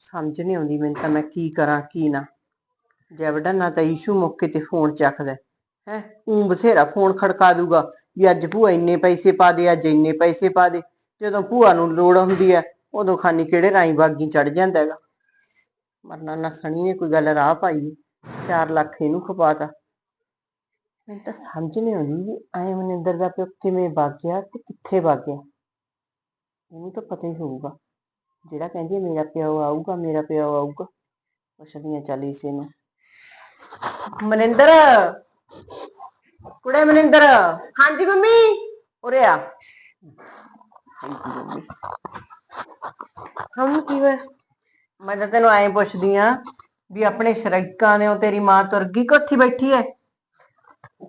ਸਮਝ ਨਹੀਂ ਆਉਂਦੀ ਮੈਨੂੰ ਤਾਂ ਮੈਂ ਕੀ ਕਰਾਂ, ਕੀ ਨਾ। ਜੈਵਡਾ ਨਾ ਤਾਂ ਇਸ਼ੂ ਮੌਕੇ ਤੇ ਫੋਨ ਚੱਕਦਾ ਹੈ ਉਹ ਬਥੇਰਾ ਫੋਨ ਖੜਕਾ ਦੂਗਾ ਵੀ ਅੱਜ ਭੂਆ ਇੰਨੇ ਪੈਸੇ ਪਾ ਦੇ, ਅੱਜ ਇੰਨੇ ਪੈਸੇ ਪਾ ਦੇ। ਜਦੋਂ ਭੂਆ ਨੂੰ ਲੋੜ ਹੁੰਦੀ ਹੈ, ਉਦੋਂ ਖਾਨੀ ਕਿਹੜੇ ਰਾਈ ਬਾਗੀ ਚੜ ਜਾਂਦਾ ਹੈਗਾ। ਮਰਨਾ ਨਾ ਸਣੀ ਨੇ ਕੋਈ ਗੱਲ ਰਾਹ ਪਾਈ 4 ਲੱਖ ਇਹਨੂੰ ਖਪਾਤਾ। ਮੈਨੂੰ ਤਾਂ ਸਮਝ ਨਹੀਂ ਆਉਂਦੀ ਵੀ ਐ ਮਨਿੰਦਰ ਦਾ ਪਿਓ ਕਿਵੇਂ ਵਗ ਗਿਆ ਤੇ ਕਿੱਥੇ ਵਗ ਗਿਆ ਇਹਨੂੰ ਤਾਂ ਪਤਾ ਹੀ ਹੋਊਗਾ। ਜਿਹੜਾ ਕਹਿੰਦੀ ਹੈ, ਮੇਰਾ ਪਿਓ ਆਊਗਾ ਮੇਰਾ ਪਿਓ ਆਊਗਾ। ਪੁੱਛਦੀਆਂ ਚੱਲ ਇਸੇ ਨੂੰ। ਮਨਿੰਦਰ ਕੁੜੇ ਮਨਿੰਦਰ। ਹਾਂਜੀ ਮੰਮੀ ਉਰੇ ਆ। ਹਮ ਕੀ ਹੋਇਆ? ਮੈਂ ਤਾਂ ਤੈਨੂੰ ਐਂ ਪੁੱਛਦੀ ਆ ਵੀ ਆਪਣੇ ਸ਼ਰੀਕਾਂ ਨੇ ਉਹ ਤੇਰੀ ਮਾਂ ਤੁਰ ਗਈ ਕਿ ਉੱਥੇ ਬੈਠੀ ਐ?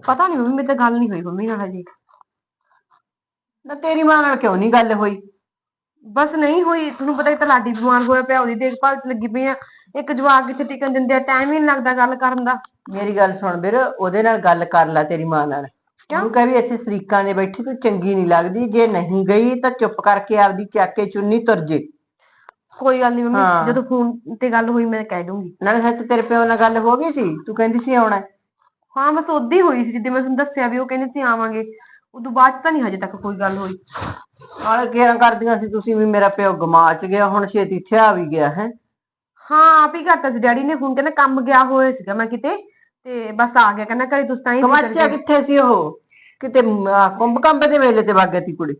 ਪਤਾ ਨਹੀਂ ਮੰਮੀ ਮੇਰੀ ਤਾਂ ਗੱਲ ਨਹੀਂ ਹੋਈ ਮੰਮੀ ਨਾਲ ਹਜੇ। ਨਾ ਤੇਰੀ ਮਾਂ ਨਾਲ ਕਿਉਂ ਨਹੀਂ ਗੱਲ ਹੋਈ? ਬਸ ਨਹੀਂ ਹੋਈ ਤੁਹਾਨੂੰ ਪਤਾ ਹੀ ਤਾਂ ਲਾਡੀ ਬਿਮਾਰ ਹੋਇਆ ਪਿਆ ਉਹਦੀ ਦੇਖਭਾਲ ਚ ਲੱਗੀ ਪਈ ਆ। ਇੱਕ ਜਵਾਕ ਕਿੱਥੇ ਟਿਕਣ ਦਿੰਦੇ ਆ ਟਾਈਮ ਹੀ ਨਹੀਂ ਲੱਗਦਾ ਗੱਲ ਕਰਨ ਦਾ। ਮੇਰੀ ਗੱਲ ਸੁਣ ਵੀਰ ਉਹਦੇ ਨਾਲ ਗੱਲ ਕਰ ਲੈ ਤੇਰੀ ਮਾਂ ਨਾਲ। ਉਹਨੂੰ ਕਹਿ ਵੀ ਇੱਥੇ ਸ਼ਰੀਕਾਂ ਦੇ ਬੈਠੀ ਤੂੰ ਚੰਗੀ ਨਹੀਂ ਲੱਗਦੀ। ਜੇ ਨਹੀਂ ਗਈ ਤਾਂ ਚੁੱਪ ਕਰਕੇ ਆਪਦੀ ਚੱਕ ਕੇ ਚੁੰਨੀ ਤੁਰ ਜੇ। ਕੋਈ ਗੱਲ ਨਹੀਂ ਹਾਂ। ਮੰਮੀ ਜਦੋਂ ਫੋਨ ਤੇ ਗੱਲ ਹੋਈ ਮੈਂ ਕਹਿ ਦੂੰਗੀ। ਨਾਲੇ ਸੱਚ ਤੇਰੇ ਪਿਓ ਨਾਲ ਗੱਲ ਹੋ ਗਈ ਸੀ? ਤੂੰ ਕਹਿੰਦੀ ਸੀ ਆਉਣਾ। ਹੈ। ਹਾਂ ਬਸ ਉਦੋਂ ਹੀ ਹੋਈ ਸੀ ਜਿੱਦੇ ਮੈਂ ਤੁਹਾਨੂੰ ਦੱਸਿਆ ਵੀ ਉਹ ਕਹਿੰਦੇ ਸੀ ਆਵਾਂਗੇ। ਉਦੋਂ ਬਾਅਦ ਤਾਂ ਨਹੀਂ ਹਜੇ ਤੱਕ ਕੋਈ ਗੱਲ ਹੋਈ। ਨਾਲੇ ਕਿਹੜਾ ਕਰਦੀਆਂ ਸੀ ਤੁਸੀਂ ਵੀ ਮੇਰਾ ਪਿਓ ਗਮਾਚ ਗਿਆ ਹੁਣ ਛੇਤੀ ਥਿਆ ਵੀ ਗਿਆ ਹੈ। ਹਾਂ ਆਪ ਹੀ ਕਰਤਾ ਸੀ ਡੈਡੀ ਨੇ ਫੋਨ ਕਹਿੰਦਾ ਕੰਮ ਗਿਆ ਹੋਇਆ ਸੀਗਾ ਮੈਂ ਕਿਤੇ ਤੇ ਬਸ ਆ ਗਿਆ ਕਹਿੰਦਾ ਘਰੇ ਤੁਸੀਂ ਤਾਂ ਹੀ ਗਮਾਚਿਆ। ਕਿੱਥੇ ਸੀ ਉਹ? ਕਿਤੇ ਕੁੰਭ ਕੰਬ ਦੇ ਮੇਲੇ ਤੇ ਵਗ ਗਈ ਤੀ ਕੁੜੀ।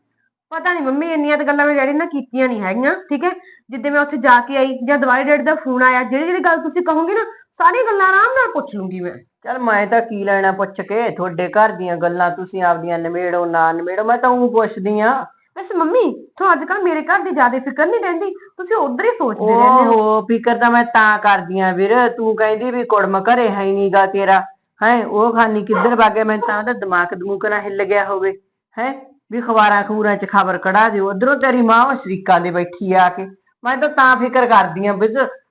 ਪਤਾ ਨਹੀਂ ਮੰਮੀ ਇੰਨੀਆਂ ਤਾਂ ਗੱਲਾਂ ਮੇਰੇ ਡੈਡੀ ਨਾਲ ਕੀਤੀਆਂ ਨਹੀਂ ਹੈਗੀਆਂ ਠੀਕ ਹੈ? ਜਿੱਦੇ ਮੈਂ ਉੱਥੇ ਜਾ ਕੇ ਆਈ ਜਾਂ ਦੁਬਾਰਾ ਡੈਡੀ ਦਾ ਫੋਨ ਆਇਆ ਜਿਹੜੀ ਜਿਹੜੀ ਗੱਲ ਤੁਸੀਂ ਕਹੋਗੇ ਨਾ ਸਾਰੀਆਂ ਗੱਲਾਂ ਆਰਾਮ ਨਾਲ ਪੁੱਛ ਲੂੰਗੀ ਮੈਂ। ਚਲ ਮੈਂ ਤਾਂ ਕੀ ਲੈਣਾ ਪੁੱਛ ਕੇ? ਤੁਹਾਡੇ ਘਰ ਦੀਆਂ ਗੱਲਾਂ ਤੁਸੀਂ ਆਪਦੀਆਂ ਨਿਮੇੜੋ, ਨਾ ਨਿਮੇੜੋ, ਮੈਂ ਤਾਂ ਉਹ ਪੁੱਛਦੀ ਆ ਵੈਸੇ ਮੰਮੀ, ਤੁਹਾਨੂੰ ਅੱਜ ਕੱਲ ਮੇਰੇ ਘਰ ਦੀ ਜ਼ਿਆਦਾ ਫਿਕਰ ਨਹੀਂ ਰਹਿੰਦੀ? ਤੁਸੀਂ ਉਧਰ ਹੀ ਸੋਚਦੇ ਰਹਿੰਦੇ ਹੋ। ਓਹੋ, ਫਿਕਰ ਤਾਂ ਮੈਂ ਤਾਂ ਕਰਦੀ ਆ ਵੀਰ। ਤੂੰ ਕਹਿੰਦੀ ਵੀ ਕੁੜਮ ਘਰੇ ਹੈ ਨਹੀਂਗਾ ਤੇਰਾ। ਹੈ, ਉਹ ਖਾਨੀ ਕਿੱਧਰ ਵਾਗੇ ਮੈਂ ਤਾਂ ਉਹਦਾ ਦਿਮਾਗ ਦਮੂਕ ਨਾ ਹਿੱਲ ਗਿਆ ਹੋਵੇ। ਹੈ, ਵੀ ਖਬਰਾਂ ਖੂਰਾਂ ਚ ਖਬਰ ਕਢਾ ਦਿਓ। ਉਧਰੋਂ ਤੇਰੀ ਮਾਂ ਉਹ ਸ਼ਰੀਕਾਂ ਦੇ ਬੈਠੀ ਆ ਕੇ। ਮੈਂ ਤਾਂ ਤਾਂ ਫਿਕਰ ਕਰਦੀ ਆ ਵੀ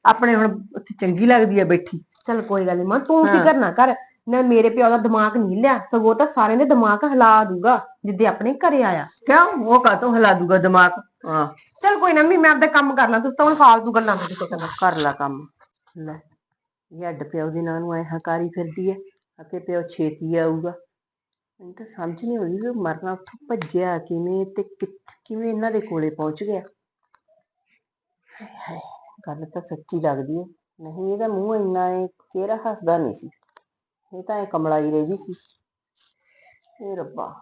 ਆਪਣੇ ਹੁਣ ਉੱਥੇ ਚੰਗੀ ਲੱਗਦੀ ਆ ਬੈਠੀ। ਚਲ ਕੋਈ ਗੱਲ ਨਹੀਂ ਮਾਂ ਤੂੰ ਫਿਕਰ ਨਾ ਕਰ ਨਾ ਮੇਰੇ ਪਿਓ ਦਾ ਦਿਮਾਗ ਨਹੀਂ ਹਿੱਲਿਆ ਸਗੋਂ ਤਾਂ ਸਾਰਿਆਂ ਦੇ ਦਿਮਾਗ ਹਿਲਾ ਦੂਗਾ ਜਿੱਦੇ ਆਪਣੇ ਘਰੇ ਆਇਆ। ਕਿਉਂ? ਉਹ ਕਾਤੋਂ ਹਿਲਾ ਦੂਗਾ ਦਿਮਾਗ? ਹਾਂ। ਚਲ ਕੋਈ ਨਾ ਮੰਮੀ ਮੈਂ ਆਪਦਾ ਕੰਮ ਕਰ ਲਾਂ ਤੁਸੀਂ ਤਾਂ ਹੁਣ ਫਾਲਤੂ ਗੱਲਾਂ ਨਾ ਦੇਖੋ ਕਰਨਾ। ਕਰ ਲਾ ਕੰਮ। ਲੈ ਇਹ ਅੱਡ ਪਿਓ ਦੀ ਨਾਂ ਨੂੰ ਐ ਹਕਾਰੀ ਫਿਰਦੀ ਐ ਅਤੇ ਪਿਓ ਛੇਤੀ ਆਊਗਾ। ਮੈਨੂੰ ਤਾਂ ਸਮਝ ਨਹੀਂ ਆਉਂਦੀ ਵੀ ਉਹ ਮਰਨਾ ਉੱਥੋਂ ਭੱਜਿਆ ਕਿਵੇਂ ਤੇ ਕਿੱਥ- ਕਿਵੇਂ ਇਹਨਾਂ ਦੇ ਕੋਲੇ ਪਹੁੰਚ ਗਿਆ। ਹਾਏ ਹਾਏ, ਗੱਲ ਤਾਂ ਸੱਚੀ ਲੱਗਦੀ ਐ। ਨਹੀਂ, ਇਹਦਾ ਮੂੰਹ ਇੰਨਾ ਐ ਚਿਹਰਾ ਹੱਸਦਾ ਨਹੀਂ ਸੀ। ਇਹ ਤਾਂ ਐ ਕਮਲਾਈ ਰਹਿ ਗਈ ਸੀ। ਏ ਰੱਬਾ,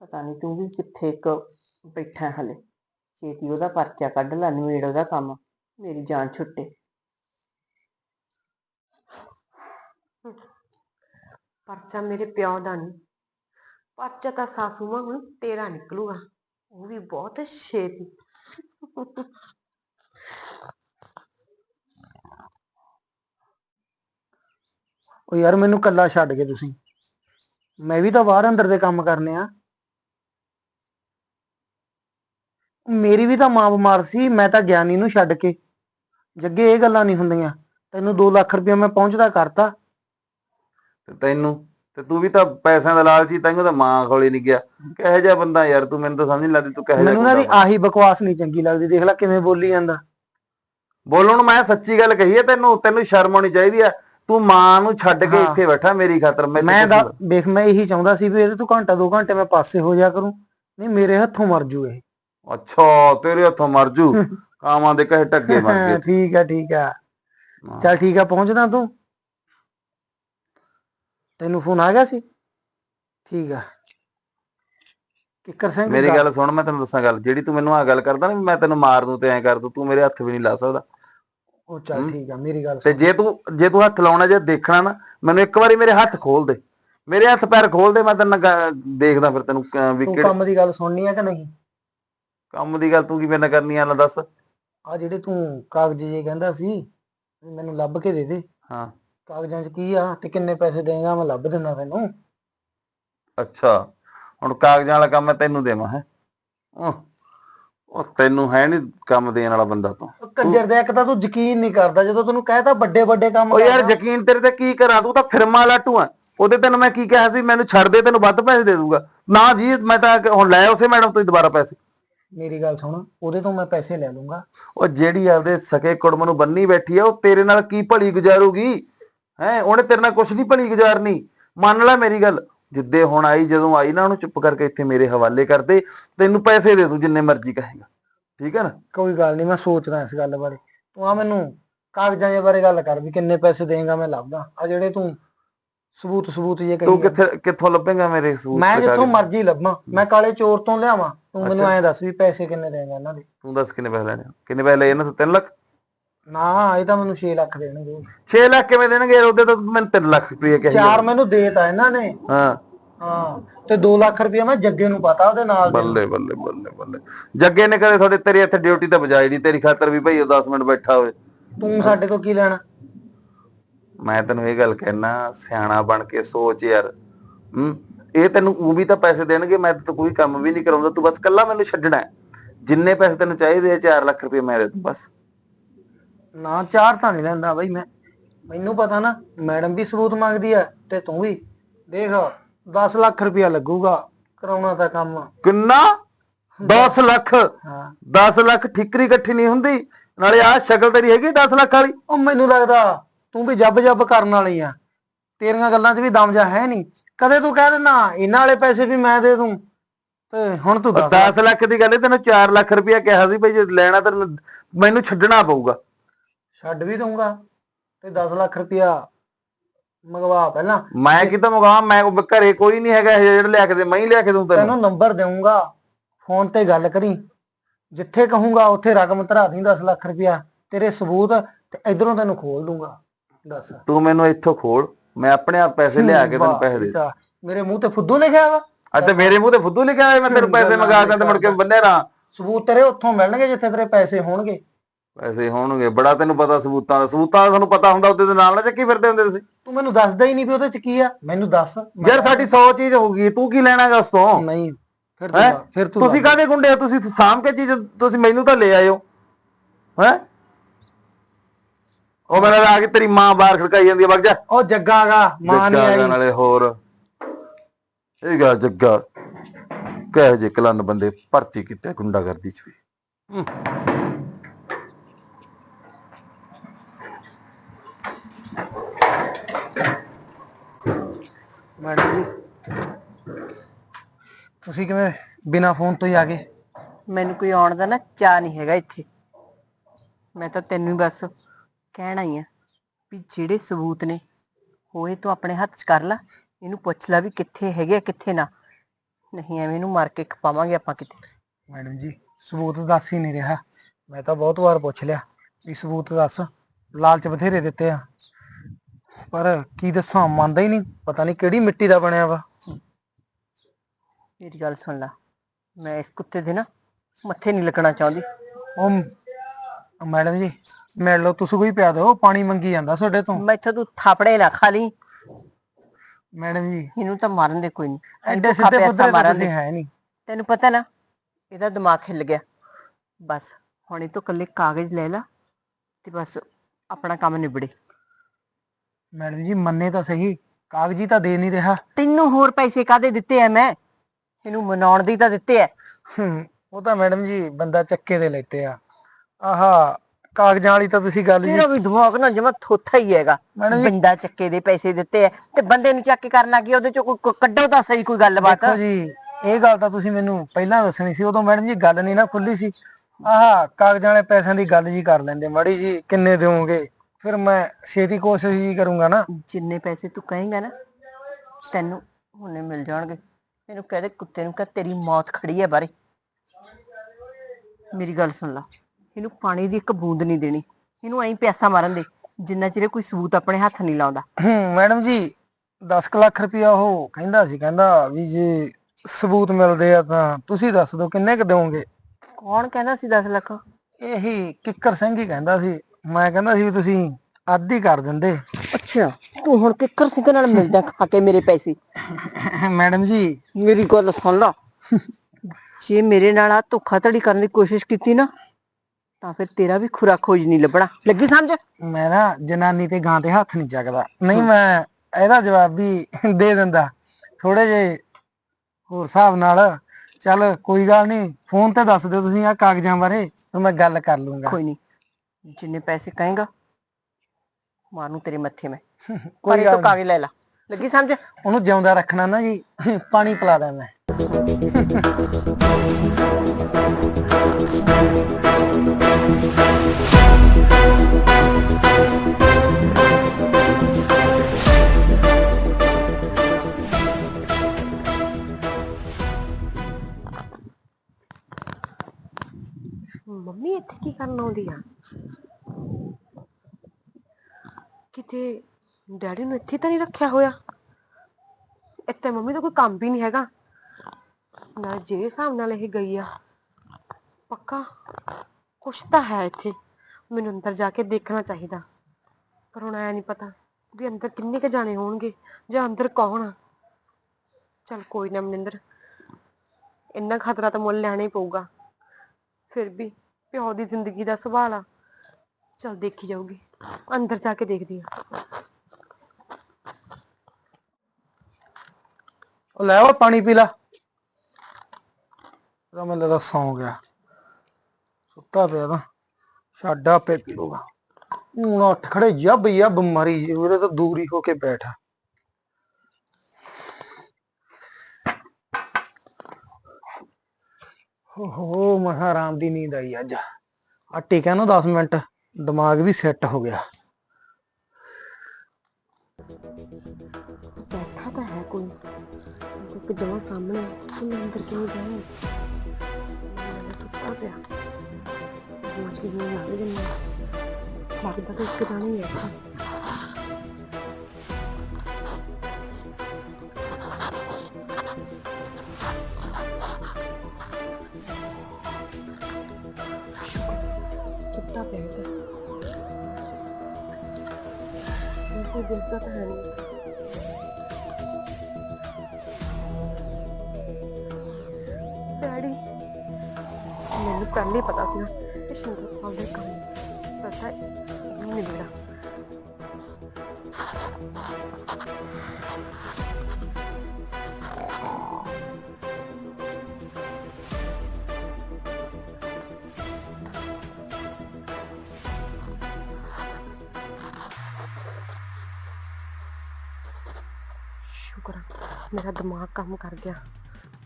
ਪਤਾ ਨਹੀਂ ਤੂੰ ਵੀ ਕਿੱਥੇ ਕ ਬੈਠਾ ਹਲੇ। ਛੇਤੀ ਉਹਦਾ ਪਰਚਾ ਕੱਢ ਲੈ, ਨਵੇੜ ਉਹਦਾ ਕੰਮ। ਮੇਰੀ ਜਾਨ ਛੁੱਟੇ। ਪਰਚਾ ਮੇਰੇ ਪਿਓ ਦਾ ਨਹੀਂ। ਪਰਚਾ ਤਾਂ ਸਾਸੂ ਮਾਂ ਹੁਣ ਤੇਰਾ ਨਿਕਲੂਗਾ। ਉਹ ਵੀ ਬਹੁਤ ਛੇਤੀ। ਉਹ ਯਾਰ ਮੈਨੂੰ ਕੱਲਾ ਛੱਡ ਕੇ ਤੁਸੀਂ। ਮੈਂ ਵੀ ਤਾਂ ਬਾਹਰ ਅੰਦਰ ਦੇ ਕੰਮ ਕਰਨੇ ਆ। ਮੇਰੀ ਵੀ ਤਾਂ ਮਾਂ ਬਿਮਾਰ ਸੀ ਮੈਂ ਤਾਂ ਗਿਆਨੀ ਨੂੰ ਛੱਡ ਕੇ। ਜੱਗੇ ਇਹ ਗੱਲਾਂ ਨਹੀਂ ਹੁੰਦੀਆਂ। ਤੈਨੂੰ 2 ਲੱਖ ਰੁਪਇਆ ਮੈਂ ਪਹੁੰਚਦਾ ਕਰਤਾ। ਤੇ ਤੈਨੂੰ ਤੇ ਤੂੰ ਵੀ ਤਾਂ ਪੈਸਿਆਂ ਦਾ ਲਾਲਚੀ ਤੈਨੂੰ ਤਾਂ ਮਾਂ ਕੋਲੇ ਨਹੀਂ ਗਿਆ। ਕਿਹੋ ਜਿਹਾ ਬੰਦਾ ਯਾਰ ਤੂੰ ਮੈਨੂੰ ਤਾਂ ਸਮਝ ਨਹੀਂ ਲੱਗਦੀ ਤੂੰ ਕਿਹੋ ਜਿਹਾ ਮੈਨੂੰ ਨਾ ਦੀ ਬੰਦਾ ਵਾ। ਆਹੀ ਬਕਵਾਸ ਨਹੀਂ ਚੰਗੀ ਲੱਗਦੀ ਦੇਖ ਲੈ ਕਿਵੇਂ ਬੋਲੀ ਜਾਂਦਾ। ਬੋਲਣ ਮੈਂ ਸੱਚੀ ਗੱਲ ਕਹੀ ਹੈ ਤੈਨੂੰ ਤੈਨੂੰ ਸ਼ਰਮ ਆਉਣੀ ਚਾਹੀਦੀ ਆ। ਤੂੰ ਮਾਂ ਨੂੰ ਛੱਡ ਕੇ। ਇੱਥੇ ਬੈਠਾ ਮੇਰੀ ਖਾਤਰ ਮੈਂ ਮੈਂ ਤਾਂ ਦੇਖ ਮੈਂ ਇਹੀ ਚਾਹੁੰਦਾ ਸੀ ਵੀ ਇਹਦੇ ਤੋਂ ਘੰਟਾ 2 ਘੰਟੇ ਮੈਂ ਪਾਸੇ ਹੋ ਜਾ ਕਰੂੰ। ਨਹੀਂ ਮੇਰੇ ਹੱਥੋਂ ਮਰ ਜੂ ਇਹ। ਅੱਛਾ ਤੇਰੇ ਹੱਥੋਂ ਮਰ ਜੂ? ਕਾਵਾਂ ਦੇ ਕਹੇ ਟੱਗੇ ਮਰ ਗਏ। ਠੀਕ ਆ ਠੀਕ ਆ। ਹਾਂ। ਚੱਲ ਠੀਕ ਆ ਪਹੁੰਚਦਾ ਤੂੰ। ਤੈਨੂੰ ਫੋਨ ਆ ਗਿਆ ਸੀ? ਠੀਕ ਆ। ਕਿੱਕਰ ਸਿੰਘ ਮੇਰੀ ਦਾ- ਗੱਲ ਸੁਣ ਮੈਂ ਤੈਨੂੰ ਦੱਸਾਂ ਗੱਲ। ਜਿਹੜੀ ਤੂੰ ਮੈਨੂੰ ਆ ਗੱਲ ਕਰਦਾ ਨਾ ਮੈਂ ਤੈਨੂੰ ਮਾਰ ਦੂੰ ਤੇ ਐਂ ਕਰ ਦੂੰ ਤੂੰ ਮੇਰੇ ਹੱਥ ਵੀ ਨਹੀਂ ਲਾ ਸਕਦਾ। ਉਹ ਚੱਲ। ਠੀਕ ਆ ਮੇਰੀ ਗੱਲ ਤੇ ਜੇ ਤੂੰ ਜੇ ਤੂੰ ਹੱਥ ਲਾਉਣਾ ਜੇ ਦੇਖਣਾ ਨਾ ਮੈਨੂੰ ਇੱਕ ਵਾਰੀ ਮੇਰੇ ਹੱਥ ਖੋਲ ਦੇ। ਮੇਰੇ ਹੱਥ ਪੈਰ ਖੋਲ ਦੇ ਮੈਂ ਤੈਨੂੰ ਦੇਖਦਾ ਫਿਰ ਤੈਨੂੰ ਵੀ ਕਿਹੜੇ ਕੰਮ ਦੀ ਗੱਲ ਸੁਣਨੀ ਆ ਕਿ ਨਹੀਂ? ਕੰਮ ਦੀ ਗੱਲ ਤੂੰ ਕੀ ਮੇਰੇ ਨਾਲ ਕਰਨੀ ਆ ਲੈ ਦੱਸ। ਆ ਜਿਹੜੇ ਤੂੰ ਕਾਗਜ਼ ਜੇ ਕਹਿੰਦਾ ਸੀ ਮੈਨੂੰ ਲੱਭ ਕੇ ਦੇ ਦੇ। ਹਾਂ। ਕਾਗਜ਼ਾਂ 'ਚ ਕੀ ਆ ਤੇ ਕਿੰਨੇ ਪੈਸੇ ਦੇਗਾ ਮੈਂ ਲੱਭ ਦਿੰਦਾ ਤੈਨੂੰ। ਅੱਛਾ। ਹੁਣ ਕਾਗਜ਼ਾਂ ਵਾਲਾ ਕੰਮ ਮੈਂ ਤੈਨੂੰ ਦੇਵਾਂ ਹੈ। ਉਹ ਤੈਨੂੰ ਹੈ ਨਹੀਂ ਕੰਮ ਦੇਣ ਵਾਲਾ ਬੰਦਾ ਤੂੰ। ਉਹ ਕੰਜਰ ਦਾ ਇੱਕ ਤਾਂ ਤੂੰ ਯਕੀਨ ਨਹੀਂ ਕਰਦਾ ਜਦੋਂ ਤੈਨੂੰ ਕਹਿਤਾ ਵੱਡੇ ਵੱਡੇ ਕੰਮ ਉਹ ਯਾਰ। ਯਕੀਨ ਤੇਰੇ ਤੇ ਕੀ ਕਰਾਂ ਤੂੰ ਤਾਂ ਫਿਰਮਾ ਲਾਟੂ ਆ। ਉਹਦੇ ਤੈਨੂੰ ਮੈਂ ਕੀ ਕਿਹਾ ਸੀ ਮੈਨੂੰ ਛੱਡ ਦੇ ਤੈਨੂੰ ਵੱਧ ਪੈਸੇ ਦੇ ਦੂੰਗਾ। ਨਾ ਜੀ ਮੈਂ ਤਾਂ ਹੁਣ ਲੈ ਉਸੇ ਮੈਡਮ ਤੋਂ ਹੀ ਦੁਬਾਰਾ ਪੈਸੇ। ਮੇਰੀ ਗੱਲ ਸੁਣ ਉਹਦੇ ਤੋਂ ਮੈਂ ਪੈਸੇ ਲੈ ਲੂੰਗਾ। ਉਹ ਜਿਹੜੀ ਆਪਦੇ ਸਕੇ ਕੁੜਮ ਨੂੰ ਬੰਨੀ ਬੈਠੀ ਆ ਉਹ ਤੇਰੇ ਨਾਲ ਕੀ ਭਲੀ ਗੁਜ਼ਾਰੂਗੀ? ਹੈ ਉਹਨੇ ਤੇਰੇ ਨਾਲ ਕੁਛ ਨਹੀਂ ਭਲੀ ਗੁਜ਼ਾਰਨੀ। ਮੰਨ ਲੈ ਮੇਰੀ ਗੱਲ ਜਿੱਦੇ ਹੁਣ ਆਈ ਜਦੋਂ ਆਈ ਨਾ ਉਹਨੂੰ ਚੁੱਪ ਕਰਕੇ ਇੱਥੇ ਮੇਰੇ ਹਵਾਲੇ ਕਰ ਦੇ ਤੈਨੂੰ ਪੈਸੇ ਦੇ ਦੂੰ ਜਿੰਨੇ ਮਰਜ਼ੀ ਕਹੇਗਾ। ਠੀਕ ਹੈ ਨਾ? ਕੋਈ ਗੱਲ ਨਹੀਂ ਮੈਂ ਸੋਚਦਾ ਇਸ ਗੱਲ ਬਾਰੇ। ਤੂੰ ਆ ਮੈਨੂੰ ਕਾਗਜ਼ਾਂ ਦੇ ਬਾਰੇ ਗੱਲ ਕਰ ਵੀ ਕਿੰਨੇ ਪੈਸੇ ਦੇਂਗਾ ਮੈਂ ਲੱਭਦਾ। ਆ ਜਿਹੜੇ ਤੂੰ ਸਬੂਤ ਸਬੂਤ ਤੂੰ ਕਹੀ ਕਿੱਥੇ ਕਿੱਥੋਂ ਲੱਭੇਗਾ ਮੇਰੇ ਸੂਟ ਮੈਂ ਤੇ ਜਿੱਥੋਂ? ਮਰਜ਼ੀ ਲੱਭਾਂ। ਮੈਂ ਕਾਲੇ ਚੋਰ ਤੋਂ ਲਿਆਵਾਂ। ਤੂੰ ਮੈਨੂੰ। ਐਂ ਦੱਸ ਵੀ ਪੈਸੇ ਕਿੰਨੇ ਦੇਂਗਾ ਇਹਨਾਂ ਦੇ। ਤੂੰ ਦੱਸ ਕਿੰਨੇ ਪੈਸੇ ਲੈਣੇ? ਕਿੰਨੇ ਪੈਸੇ ਲਏ ਇਹਨਾਂ ਤੋਂ? 3 ਲੱਖ? ਨਾ ਇਹ ਤਾਂ ਮੈਨੂੰ 6 ਲੱਖ ਦੇਣਗੇ। 6 ਲੱਖ ਕਿਵੇਂ ਦੇਣਗੇ ਉਹਦੇ ਤਾਂ ਤੂੰ ਮੈਨੂੰ 3 ਲੱਖ ਰੁਪਏ ਕਹੀ ਚਾਰ ਮੈਨੂੰ ਦੇਤਾ ਇਹਨਾਂ ਨੇ। ਹਾਂ। ਹਾਂ ਤੇ 2 ਲੱਖ ਰੁਪਇਆ ਮੈਂ ਜੱਗੇ ਨੂੰ ਪਤਾ ਉਹਦੇ ਨਾਲ ਬੱਲੇ ਬੱਲੇ ਬੱਲੇ ਬੱਲੇ। ਜੱਗੇ ਨੇ ਕਦੇ ਤੁਹਾਡੇ ਤੇਰੀ ਇੱਥੇ ਡਿਊਟੀ ਤਾਂ ਬਜਾਈ ਨਹੀਂ। ਤੇਰੀ ਖਾਤਰ ਵੀ ਭਾਈ ਉਹ 10 ਮਿੰਟ ਬੈਠਾ ਹੋਵੇ। ਤੂੰ ਸਾਡੇ ਤੋਂ ਕੀ ਲੈਣਾ? ਮੈਂ ਤੈਨੂੰ ਇਹ ਗੱਲ ਕਹਿਣਾ ਸਿਆਣਾ ਬਣ ਕੇ ਸੋਚ ਯਾਰ। ਹੂੰ? ਇਹ ਤੈਨੂੰ ਉਹ ਵੀ ਤਾਂ ਪੈਸੇ ਦੇਣਗੇ ਮੈਂ ਤਾਂ ਕੋਈ ਕੰਮ ਵੀ ਨਹੀਂ ਕਰਾਉਂਦਾ। ਤੂੰ ਬਸ ਕੱਲਾ ਮੈਨੂੰ ਛੱਡਣਾ ਜਿੰਨੇ ਪੈਸੇ ਤੈਨੂੰ ਚਾਹੀਦੇ ਆ 4 ਲੱਖ ਰੁਪਏ ਮੈਂ ਦੇ ਦੂੰ ਬਸ। ਨਾ ਚਾਰ ਤਾਂ ਨਹੀਂ ਲੈਂਦਾ ਬਈ ਮੈਂ। ਮੈਨੂੰ ਪਤਾ ਨਾ ਮੈਡਮ ਵੀ ਸਬੂਤ ਮੰਗਦੀ ਆ ਤੇ ਤੂੰ ਵੀ। ਦੇਖ 10 ਲੱਖ ਰੁਪਇਆ ਲੱਗੂਗਾ ਕਰਾਉਣਾ ਤਾਂ ਕੰਮ। ਕਿੰਨਾ? 10 ਲੱਖ? ਹਾਂ। 10 ਲੱਖ ਠਿਕਰੀ ਇਕੱਠੀ ਨਹੀਂ ਹੁੰਦੀ। ਨਾਲੇ ਆਹ ਸ਼ਕਲ ਤੇਰੀ ਹੈਗੀ 10 ਲੱਖ ਵਾਲੀ। ਉਹ ਮੈਨੂੰ ਲੱਗਦਾ ਤੂੰ ਵੀ ਜੱਬ ਜੱਬ ਕਰਨ ਵਾਲੀ ਆ ਤੇਰੀਆਂ ਗੱਲਾਂ 'ਚ ਵੀ ਦਮ ਜਾ ਹੈ ਨਹੀਂ। ਕਦੇ ਤੂੰ ਕਹਿ ਦਿੰਦਾ ਇਹਨਾਂ ਵਾਲੇ ਪੈਸੇ ਵੀ ਮੈਂ ਦੇ ਦੂੰ। ਤੇ ਹੁਣ ਤੂੰ ਦੱਸ। 10 ਲੱਖ ਦੀ ਗੱਲ ਹੈ ਤੈਨੂੰ 4 ਲੱਖ ਰੁਪਇਆ ਕਿਹਾ ਸੀ ਭਾਈ ਜੇ ਲੈਣਾ ਤਾਂ ਮੈਨੂੰ ਛੱਡਣਾ ਪਊਗਾ। ਛੱਡ ਵੀ ਦਊਂਗਾ ਤੇ 10 ਲੱਖ ਰੁਪਇਆ ਮੰਗਵਾ ਪਹਿਲਾਂ। ਮੈਂ ਕਿਤੇ ਮੰਗਾਵਾਂ ਮੈਂ ਘਰੇ ਕੋਈ ਨਹੀਂ ਹੈਗਾ ਇਹ ਜਿਹੜਾ ਲਿਆ ਕੇ ਦੇ ਮੈਂ ਹੀ ਲਿਆ ਕੇ ਦੂੰ ਤੈਨੂੰ। ਤੈਨੂੰ ਨੰਬਰ ਦੇਊਂਗਾ ਫੋਨ ਤੇ ਗੱਲ ਕਰੀ। ਜਿੱਥੇ ਕਹੂੰਗਾ ਉੱਥੇ ਰਕਮ ਧਰਾ ਦੀ 10 ਲੱਖ ਰੁਪਇਆ। ਤੇਰੇ ਸਬੂਤ ਤੇ ਇਧਰੋਂ ਤੈਨੂੰ ਖੋਲ ਦੂੰਗਾ ਦੱਸ। ਤੂੰ ਮੈਨੂੰ ਇੱਥੋਂ ਖੋਲ ਮੈਂ ਆਪਣੇ ਆਪ ਪੈਸੇ ਲਿਆ ਕੇ ਤੈਨੂੰ ਪੈਸੇ ਦੇ ਅੱਛਾ, ਮੇਰੇ ਮੂੰਹ ਤੇ ਫੁੱਦੂ ਲਿਖਿਆ ਵਾ? ਅੱਜ ਤੇ ਮੇਰੇ ਮੂੰਹ ਤੇ ਫੁੱਦੂ ਲਿਖਿਆ ਹੋਇਆ ਮੈਂ ਤੈਨੂੰ ਪੈਸੇ ਮੰਗਾ ਦਾਂ ਤੇ ਮੁੜ ਕੇ ਬੰਨੇ ਰਾਂ ਸਬੂਤ ਤੇਰੇ ਉੱਥੋਂ ਮਿਲਣਗੇ ਜਿੱਥੇ ਤੇਰੇ ਪੈਸੇ ਹੋਣਗੇ। ਪੈਸੇ ਹੋਣਗੇ ਬੜਾ ਤੈਨੂੰ ਪਤਾ ਸਬੂਤਾਂ ਦਾ ਸਬੂਤਾਂ ਦਾ ਤੁਹਾਨੂੰ ਪਤਾ ਹੁੰਦਾ ਉਹਦੇ ਦੇ ਨਾਲ ਨਾ ਚੱਕੀ ਫਿਰਦੇ ਹੁੰਦੇ ਤੁਸੀਂ। ਤੂੰ ਮੈਨੂੰ ਦੱਸਦਾ ਹੀ ਨਹੀਂ ਵੀ ਉਹਦੇ ਚ ਕੀ ਆ ਮੈਨੂੰ ਦੱਸ। ਮੈਂ- ਯਾਰ ਸਾਡੀ 100 ਚੀਜ਼ ਹੋਊਗੀ ਤੂੰ ਕੀ ਲੈਣਾਗਾ ਉਸ ਤੋਂ ਨਹੀਂ ਫਿਰ ਤੂੰ ਹੈਂ? ਦੱਸ- ਫਿਰ ਤੂੰ ਤੁਸੀਂ ਦੱਸ। ਕਾਹਦੇ ਗੁੰਡੇ ਹੋ? ਤੁਸੀਂ ਸਾਂਭ ਕੇ ਚੀਜ਼ ਤੁਸੀਂ ਮੈਨੂੰ ਤਾਂ ਲੈ ਆਇਓ। ਹੈ? ਉਹ ਮੇਰਾ ਆ ਕੇ ਤੇਰੀ ਮਾਂ ਬਾਹਰ ਖੜਕਾਈ ਜਾਂਦੀ ਆ ਵਗ ਜਾ। ਉਹ ਜੱਗਾਗਾ ਮਾਂ ਨਹੀਂ ਜੱਗਾ ਆਈ। ਨਾਲੇ ਹੋਰ। ਇਹ ਗਾ ਜੱਗਾ। ਕਹਿ ਜੇ ਕਲਨ ਬੰਦੇ ਭਰਤੀ ਕੀਤੇ ਗੁੰਡਾਗਰਦੀ ਚ ਵੀ। ਹੂੰ। ਮੈਡਮ ਜੀ। ਤੁਸੀਂ ਕਿਵੇਂ ਬਿਨਾ ਫੋਨ ਤੋਂ ਹੀ ਆ ਗਏ? ਮੈਨੂੰ ਕੋਈ ਆਉਣ ਦਾ ਨਾ ਚਾਹ ਨਹੀਂ ਹੈਗਾ ਇੱਥੇ। ਮੈਂ ਤਾਂ ਤੈਨੂੰ ਹੀ ਬਸ ਕਹਿਣਾ ਹੀ ਆ ਵੀ ਜਿਹੜੇ ਸਬੂਤ ਨੇ ਹੋਏ ਤੂੰ ਆਪਣੇ ਹੱਥ 'ਚ ਕਰ ਲੈ। ਇਹਨੂੰ ਪੁੱਛ ਲੈ ਵੀ ਕਿੱਥੇ ਹੈਗੇ ਆ, ਕਿੱਥੇ ਨਾ। ਨਹੀਂ ਐਵੇਂ ਇਹਨੂੰ ਮਾਰ ਕੇ ਖਪਾਵਾਂਗੇ ਆਪਾਂ ਕਿਤੇ। ਮੈਡਮ ਜੀ ਸਬੂਤ ਦੱਸ ਹੀ ਨਹੀਂ ਰਿਹਾ। ਮੈਂ ਤਾਂ ਬਹੁਤ ਵਾਰ ਪੁੱਛ ਲਿਆ ਵੀ ਸਬੂਤ ਦੱਸ। ਲਾਲਚ ਬਥੇਰੇ ਦਿੱਤੇ ਆ। ਪਰ ਕੀ ਦੱਸਾਂ ਮੰਨਦਾ ਹੀ ਨਹੀਂ ਪਤਾ ਨਹੀਂ ਕਿਹੜੀ ਮਿੱਟੀ ਦਾ ਬਣਿਆ ਵਾ। ਮੇਰੀ ਗੱਲ ਸੁਣ ਲੈ ਮੈਂ ਇਸ ਕੁੱਤੇ ਦੇ ਨਾ ਮੱਥੇ ਨਹੀਂ ਲੱਗਣਾ ਚਾਹੁੰਦੀ। ਉਹ ਮ- ਮੈਡਮ ਜੀ ਮਿਲ ਲਓ ਤੁਸੀਂ ਕੋਈ ਪਿਆ ਦਿਓ ਪਾਣੀ ਮੰਗੀ ਜਾਂਦਾ ਤੁਹਾਡੇ ਤੋਂ। ਮੈਥੋਂ ਤੂੰ ਥਾਪੜੇ ਨਾ ਖਾ ਲਈ ਮੈਡਮ ਜੀ। ਇਹਨੂੰ ਤਾਂ ਮਾਰਨ ਦੇ ਕੋਈ ਨਹੀਂ ਐਡੇ ਸਿੱਧੇ ਪੁੱਤਰੇ ਮਾਰਨ ਦੇ। ਹੈ ਨਹੀਂ। ਤੈਨੂੰ ਪਤਾ ਨਾ ਇਹਦਾ ਦਿਮਾਗ ਹਿੱਲ ਗਿਆ। ਬਸ ਹੁਣ ਇਹ ਤੋਂ ਕੱਲੇ ਕਾਗਜ਼ ਲੈ ਲਾ ਤੇ ਬਸ ਆਪਣਾ ਕੰਮ ਨਿਬੜੇ। ਮੈਡਮ ਜੀ ਮੰਨੇ ਤਾਂ ਸਹੀ ਕਾਗਜ਼ੀ ਤਾਂ ਦੇ ਨਹੀਂ ਰਿਹਾ। ਤੈਨੂੰ ਹੋਰ ਪੈਸੇ ਕਾਦੇ ਦਿੱਤੇ ਐ ਮੈਂ? ਇਹਨੂੰ ਮਨਾਉਣ ਦੀ ਤਾਂ ਦਿੱਤੇ ਐ। ਹਮ, ਉਹ ਤਾਂ ਮੈਡਮ ਜੀ ਬੰਦਾ ਚੱਕੇ ਦੇ ਲੈਤੇ ਆ। ਆਹਾ ਕਾਗਜ਼ਾਂ ਵਾਲੀ ਤਾਂ ਤੁਸੀਂ ਗੱਲ ਜੀ ਤੇਰਾ ਵੀ ਦਿਮਾਗ ਨਾ ਜਮਾ ਥੋਥਾ ਹੀ ਹੈਗਾ। ਮੈਡਮ ਜੀ ਬੰਦਾ ਚੱਕੇ ਦੇ ਪੈਸੇ ਦਿੱਤੇ ਐ ਤੇ ਬੰਦੇ ਨੂੰ ਚੱਕ ਕੇ ਕਰਨਾ ਕੀ ਉਹਦੇ ਚੋਂ ਕੋਈ ਕੋਈ ਕੱਢੋ ਤਾਂ ਸਹੀ ਕੋਈ ਗੱਲਬਾਤ। ਦੇਖੋ ਜੀ ਇਹ ਗੱਲ ਤਾਂ ਤੁਸੀਂ ਮੈਨੂੰ ਪਹਿਲਾਂ ਦੱਸਣੀ ਸੀ ਉਦੋਂ ਮੈਡਮ ਜੀ ਗੱਲ ਨਹੀਂ ਨਾ ਖੁੱਲੀ ਸੀ। ਆਹਾ ਕਾਗਜ਼ਾਂ ਵਾਲੇ ਪੈਸਿਆਂ ਦੀ ਗੱਲ ਜੀ ਕਰ ਲੈਂਦੇ ਮਾੜੀ ਜੀ ਕਿੰਨੇ ਦਿਓਗੇ ਫਿਰ ਮੈਂ ਛੇਤੀ ਕੋਸ਼ਿਸ਼ ਜੀ ਕਰੂੰਗਾ ਨਾ। ਜਿੰਨੇ ਪੈਸੇ ਤੂੰ ਕਹੇਂਗਾ ਨਾ ਤੈਨੂੰ ਹੁਣੇ ਮਿਲ ਜਾਣਗੇ। ਇਹਨੂੰ ਕਹਦੇ ਕੁੱਤੇ ਨੂੰ ਕਹ ਤੇਰੀ ਮੌਤ ਖੜੀ ਹੈ ਬਾਰੇ। ਮੇਰੀ ਗੱਲ ਸੁਣ ਲੈ ਇਹਨੂੰ ਪਾਣੀ ਦੀ ਇੱਕ ਬੂੰਦ ਨਹੀਂ ਦੇਣੀ। ਇਹਨੂੰ ਐਂ ਪਿਆਸਾ ਮਾਰਨ ਦੇ ਜਿੰਨਾ ਚਿਰ ਕੋਈ ਸਬੂਤ ਆਪਣੇ ਹੱਥ ਨਹੀਂ ਲਾਉਂਦਾ। ਹੂੰ ਮੈਡਮ ਜੀ 10 ਕੁ ਲੱਖ ਰੁਪਇਆ ਉਹ ਕਹਿੰਦਾ ਸੀ ਕਹਿੰਦਾ ਵੀ ਜੇ ਸਬੂਤ ਮਿਲਦੇ ਆ ਤਾਂ ਤੁਸੀਂ ਦੱਸ ਦਿਓ ਕਿੰਨੇ ਕੁ ਦਿਓਗੇ ਕੌਣ ਕਹਿੰਦਾ ਸੀ 10 ਲੱਖ? ਇਹੀ ਕਿੱਕਰ ਸਿੰਘ ਹੀ ਕਹਿੰਦਾ ਸੀ। ਮੈਂ ਕਹਿੰਦਾ ਸੀ ਵੀ ਤੁਸੀਂ ਅੱਧ ਹੀ ਕਰ ਦਿੰਦੇ। ਅੱਛਾ ਤੂੰ ਹੁਣ ਕਿੱਕਰ ਸਿੰਘ ਨਾਲ ਮਿਲਦਾ ਖਾ ਕੇ ਮੇਰੇ ਪੈਸੇ। ਮੈਡਮ ਜੀ। ਮੇਰੀ ਗੱਲ ਸੁਣ ਲਾ। ਜੇ ਮੇਰੇ ਨਾਲ ਆ ਧੋਖਾਧੜੀ ਕਰਨ ਦੀ ਕੋਸ਼ਿਸ਼ ਕੀਤੀ ਨਾ ਤਾਂ ਫਿਰ ਤੇਰਾ ਵੀ ਖੁਰਾ ਖੋਜ ਨਹੀਂ ਲੱਭਣਾ। ਲੱਗੀ ਸਮਝ? ਮੈਂ ਨਾ ਜਨਾਨੀ ਤੇ ਗਾਂ ਤੇ ਹੱਥ ਨਹੀਂ ਚੱਕਦਾ। ਨਹੀਂ ਮੈਂ ਇਹਦਾ ਜਵਾਬ ਵੀ ਦੇ ਦਿੰਦਾ। ਥੋੜੇ ਜੇ ਹੋਰ ਹਿਸਾਬ ਨਾਲ ਚੱਲ ਕੋਈ ਗੱਲ ਨਹੀਂ ਫੋਨ ਤੇ ਦੱਸ ਦਿਓ ਤੁਸੀਂ ਆ ਕਾਗਜ਼ਾਂ ਬਾਰੇ ਫਿਰ ਮੈਂ ਗੱਲ ਕਰ ਲੂੰਗਾ। ਕੋਈ ਨਹੀਂ। ਜਿੰਨੇ ਪੈਸੇ ਕਹੇਗਾ ਮਾਰੂ ਤੇਰੇ ਮੱਥੇ ਮੈਂ। ਕੋਈ ਗੱਲ ਤੋਂ। ਕਾਗਜ਼ ਲੈ ਲਾ। ਲੱਗੀ ਸਮਝ? ਉਹਨੂੰ ਜਿਉਂਦਾ ਰੱਖਣਾ ਨਾ ਜੀ ਪਾਣੀ ਪਿਲਾ ਦਾਂ ਮੈਂ। ਮੰਮੀ ਇੱਥੇ ਕੀ ਕਰਨ ਆਉਂਦੀ ਆ? ਕਿਤੇ ਡੈਡੀ ਨੂੰ ਇੱਥੇ ਤਾਂ ਨਹੀਂ ਰੱਖਿਆ ਹੋਇਆ? ਇੱਥੇ ਮੰਮੀ ਦਾ ਕੋਈ ਕੰਮ ਵੀ ਨਹੀਂ ਹੈਗਾ। ਨਾਲ ਜੇ ਹਿਸਾਬ ਨਾਲ ਇਹ ਗਈ ਆ। ਪੱਕਾ ਕੁਛ ਤਾਂ ਹੈ ਇੱਥੇ। ਮੈਨੂੰ ਅੰਦਰ ਜਾ ਕੇ ਦੇਖਣਾ ਚਾਹੀਦਾ। ਪਰ ਹੁਣ ਆਇਆ ਨਹੀਂ ਪਤਾ ਵੀ ਅੰਦਰ ਕਿੰਨੇ ਕ ਜਾਣੇ ਹੋਣਗੇ ਜਾਂ ਅੰਦਰ ਕੌਣ ਆ। ਚਲ ਕੋਈ ਨਾ ਮਨਿੰਦਰ, ਇੰਨਾ ਖਤਰਾ ਤਾਂ ਮੁੱਲ ਲੈਣਾ ਹੀ ਪਊਗਾ। ਫਿਰ ਵੀ ਪਿਓ ਦੀ ਜ਼ਿੰਦਗੀ ਦਾ ਸਵਾਲ ਆ। ਚਲ ਦੇਖੀ ਜਾਊਗੀ। ਅੰਦਰ ਜਾ ਕੇ ਦੇਖਦੀ ਆ। ਉਹ ਲੈ ਉਹ ਪਾਣੀ ਪੀ ਲਾ। ਉਹਦਾ ਮੈਨੂੰ ਲੱਗਦਾ ਸੌਂ ਗਿਆ ਸੁੱਤਾ ਪਿਆ ਤਾਂ। ਛੱਡ ਆਪੇ ਪੀ ਲੂਗਾ ਹੁਣ ਉੱਠ ਖੜੇ ਜਾ ਭਈਆ ਬਿਮਾਰੀ ਉਹਦੇ ਤੋਂ ਦੂਰ ਹੀ ਹੋ ਕੇ ਬੈਠਾ। ਹੋ ਮਹਾ ਆਰਾਮ ਦੀ ਨੀਂਦ ਆਈ ਅੱਜ। ਆ ਟਿਕਿਆ ਨਾ 10 ਮਿੰਟ ਦਿਮਾਗ ਵੀ ਸੈੱਟ ਹੋ ਗਿਆ। ਬੈਠਾ ਤਾਂ ਹੈ ਕੋਈ। ਜੇ ਕਿ ਜਮਾ ਸਾਹਮਣੇ ਆ, ਤੇ ਮੈਂ ਅੰਦਰ ਕਿਉਂ ਜਾਵਾਂ? ਮੈਂ ਸੁੱਤਾ ਪਿਆ। ਰੋਜ਼ ਕੀ ਨੀਂਦ ਲੱਗ ਜਾਂਦੀ ਆ। ਲੱਗਦਾ ਤਾਂ ਇੱਕ ਜਾਣਾ ਹੀ ਕੋਈ ਦਿਲਦਾ ਤਾਂ ਹੈ ਨਹੀਂ। ਡੈਡੀ, ਮੈਨੂੰ ਪਹਿਲੇ ਪਤਾ ਸੀ ਕਿ ਸ਼ਿੰਦਰ ਪਾਲ ਦੇ ਕੰਮ ਪਤਾ ਨਹੀਂ ਮਿਲਦਾ ਸ਼ੁਕਰ ਆ, ਮੇਰਾ ਦਿਮਾਗ ਕੰਮ ਕਰ ਗਿਆ।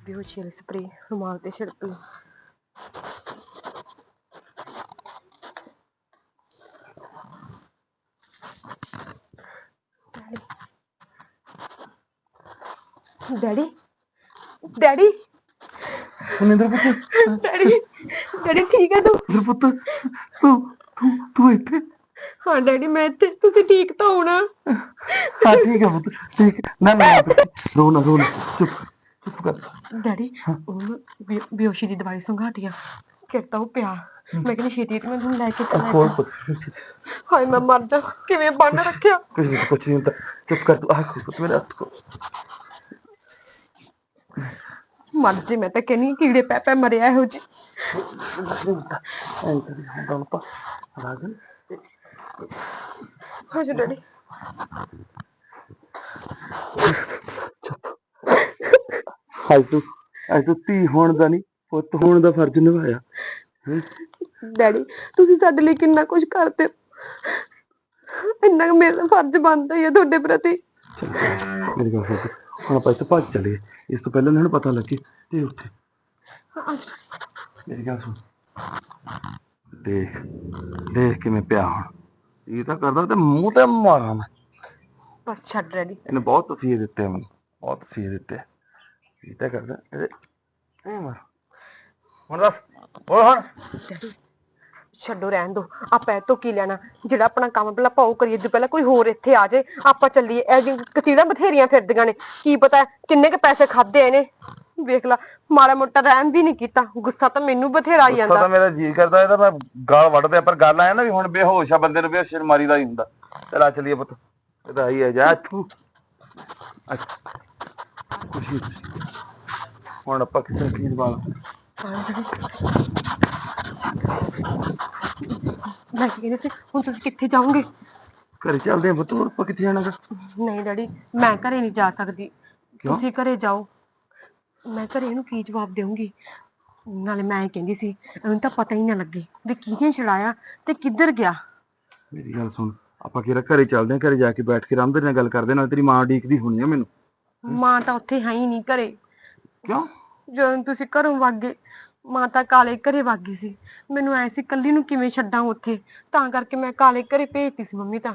ਵੀ ਉਹ ਚਿਲ ਸਪਰੇ ਰੁਮਾਲ ਤੇ ਛਿੜਕ ਲਈ ਡੈਡੀ ਡੈਡੀ ਮਨਿੰਦਰ ਪੁੱਤ। ਡੈਡੀ ਡੈਡੀ ਠੀਕ ਹੈ ਤੂੰ? ਮਨਿੰਦਰ ਪੁੱਤ ਤੂੰ ਤੂੰ ਤੂੰ ਇੱਥੇ। ਹਾਂ ਡੈਡੀ ਮੈਂ ਇੱਥੇ। ਤੁਸੀਂ ਠੀਕ ਤਾਂ ਹੋਣਾ। ਹਾਂ ਠੀਕ ਹੈ ਪੁੱਤ ਠੀਕ ਹੈ। ਨਾ ਨਾ ਨਾ ਪੁੱਤ, ਰੋ ਨਾ ਰੋ ਨਾ ਚੁੱਪ ਚੁੱਪ ਕਰ ਡੈਡੀ ਉਹਨੂੰ ਬੇ- ਬੇਹੋਸ਼ੀ ਦੀ ਦਵਾਈ ਸੰਘਾਤੀ ਆ ਕਿਰਤਾ ਉਹ ਪਿਆ ਮੈਂ ਕਹਿੰਦੀ ਛੇਤੀ ਤੇ ਮੈਂ ਤੁਹਾਨੂੰ ਲੈ ਕੇ ਚੱਲਾਂ ਹੋਰ ਪੁੱਤ ਹਾਏ ਮੈਂ ਮਰ ਜਾ ਕਿਵੇਂ ਬੰਨ ਰੱਖਿਆ ਕੁਝ ਨਹੀਂ ਕੁਝ ਨਹੀਂ ਹੁੰਦਾ ਚੁੱਪ ਕਰ ਤੂੰ ਆਹ ਪੁੱਤ ਮੇਰੇ ਹੱਥ ਕੋ ਮਰ ਜੇ ਮੈਂ ਤਾਂ ਕਹਿੰਨੀ ਕੀੜੇ ਪੈ ਪੈ ਮਰਿਆ ਇਹੋ ਜੀ ਐਂ ਕਰੀ ਹੁੰਦਾ ਹੁਣ ਪਾ ਰਾਗਨ ਹਾਂ ਜੀ ਡੈਡੀ ਹਾਈ ਤੂੰ ਅੱਜ ਤੂੰ ਧੀ ਹੋਣ ਦਾ ਨਹੀਂ ਪੁੱਤ ਹੋਣ ਦਾ ਫਰਜ਼ ਨਿਭਾਇਆ ਹੈਂ? ਡੈਡੀ ਤੁਸੀਂ ਸਾਡੇ ਲਈ ਕਿੰਨਾ ਕੁਝ ਕਰਦੇ ਹੋ। ਇੰਨਾ ਕੁ ਮੇਰਾ ਫਰਜ਼ ਬਣਦਾ ਹੀ ਹੈ ਤੁਹਾਡੇ ਪ੍ਰਤੀ ਮੇਰੀ ਗੱਲ ਸੁਣ। ਹੁਣ ਆਪਾਂ ਇੱਥੇ ਭੱਜ ਚੱਲੀਏ ਇਸ ਤੋਂ ਪਹਿਲਾਂ ਇਹਨਾਂ ਨੂੰ ਪਤਾ ਲੱਗੇ ਤੇ ਉੱਥੇ ਮੇਰੀ ਗੱਲ ਸੁਣ ਦੇਖ ਦੇਖ ਕਿਵੇਂ ਪਿਆ ਹੁਣ ਇਹ ਤਾਂ ਕਰਦਾ ਤੇ ਮੂੰਹ ਤੇ ਮਾਰਾਂ ਮੈਂ ਬਸ ਛੱਡ ਡੈਡੀ ਇਹਨੇ ਬਹੁਤ ਤਸੀਹੇ ਦਿੱਤੇ ਮੈਨੂੰ ਬਹੁਤ ਤਸੀਹੇ ਦਿੱਤੇ। ਇਹ ਤਾਂ ਕਰਦਾ ਇਹ ਮਾਰ। ਹੁਣ ਦੱਸ ਹੋਰ ਹੁਣ। ਡੈਡੀ ਛੱਡੋ ਰਹਿਣ ਦੋ। ਆਪਾਂ ਇਹ ਤੋਂ ਕੀ ਲੈਣਾ? ਜਿਹੜਾ ਆਪਣਾ ਕੰਮ ਪਹਿਲਾਂ ਪਾਉ ਕਰੀਏ ਜੇ ਪਹਿਲਾਂ ਕੋਈ ਹੋਰ ਇੱਥੇ ਆ ਜਾਏ ਆਪਾਂ ਚੱਲੀਏ। ਇਹ ਜੀ ਕਤੀੜਾਂ ਬਥੇਰੀਆਂ ਫਿਰਦੀਆਂ ਨੇ। ਕੀ ਪਤਾ ਕਿੰਨੇ ਕ ਪੈਸੇ ਖਾਦੇ ਇਹਨੇ। ਵੇਖ ਲਾ ਮਾੜਾ ਮੋਟਾ ਰਹਿਮ ਵੀ ਨਹੀਂ ਕੀਤਾ। ਗੁੱਸਾ ਤਾਂ ਮੈਨੂੰ ਬਥੇਰਾ ਆਈ ਗੁੱਸਾ ਜਾਂਦਾ ਤਾਂ ਮੇਰਾ ਜੀ ਕਰਦਾ ਇਹਦਾ ਮੈਂ ਗਾਲ ਵੱਢਦੇ ਆ, ਪਰ ਗੱਲ ਆਇਆ ਨਾ ਵੀ ਹੁਣ ਬੇਹੋਸ਼ ਆ ਬੰਦੇ ਨੂੰ ਬੇਹੋਸ਼ ਮਾਰੀ ਦਾ ਹੀ ਹੁੰਦਾ। ਚਲ ਆ ਚਲੀਏ ਪੁੱਤ। ਹੈ ਜਾ ਤੂੰ ਖੁਸ਼ੀ ਖੁਸ਼ੀ ਹੁਣ ਆਪਾਂ ਕਿਸੇ ਕੀ ਜਵਾਬ ਮੈਂ ਕੀ ਕਹਿੰਦੀ ਸੀ? ਹੁਣ ਤੁਸੀਂ ਕਿੱਥੇ ਜਾਓਗੇ? ਘਰੇ ਚੱਲਦੇ ਆ ਪੁੱਤ ਹੋਰ ਆਪਾਂ ਕਿੱਥੇ ਜਾਣਾ ਗਾ? ਨਹੀਂ ਡੈਡੀ ਮੈਂ ਘਰੇ ਨਹੀਂ ਜਾ ਸਕਦੀ। ਕਿਉਂ? ਤੁਸੀਂ ਘਰੇ ਜਾਓ। ਮੈਂ ਘਰੇ ਇਹਨੂੰ ਕੀ ਜਵਾਬ ਦੇਵਾਂਗੀ ਨਾਲੇ ਮੈਂ ਇਹ ਕਹਿੰਦੀ ਸੀ ਇਹਨੂੰ ਤਾਂ ਪਤਾ ਹੀ ਨਾ ਲੱਗੇ ਵੀ ਕਿਹਨੇ ਛੜਾਇਆ ਤੇ ਕਿੱਧਰ ਗਿਆ। ਮੇਰੀ ਗੱਲ ਸੁਣ। ਆਪਾਂ ਕਿਹੜਾ ਘਰੇ ਚੱਲਦੇ ਆ ਘਰੇ ਜਾ ਕੇ ਬੈਠ ਕੇ ਆਰਾਮ ਦੇ ਨਾਲ ਗੱਲ ਕਰਦੇ ਨਾਲ ਤੇਰੀ ਮਾਂ ਡੀਕਦੀ ਹੋਣੀ ਆ ਮੈਨੂੰ। ਮਾਂ ਤਾਂ ਉੱਥੇ ਹੈ ਹੀ ਨਹੀਂ ਘਰੇ। ਕਿਉਂ? ਜਦੋਂ ਤੁਸੀਂ ਘਰੋਂ ਵਗ ਗਏ ਮਾਂ ਤਾਂ ਕਾਲੇ ਘਰੇ ਵਗ ਗਈ ਸੀ। ਮੈਨੂੰ ਐ ਸੀ ਕੱਲੀ ਨੂੰ ਕਿਵੇਂ ਛੱਡਾਂ ਉੱਥੇ? ਤਾਂ ਕਰਕੇ ਮੈਂ ਕਾਲੇ ਘਰੇ ਭੇਜਤੀ ਸੀ ਮੰਮੀ ਤਾਂ।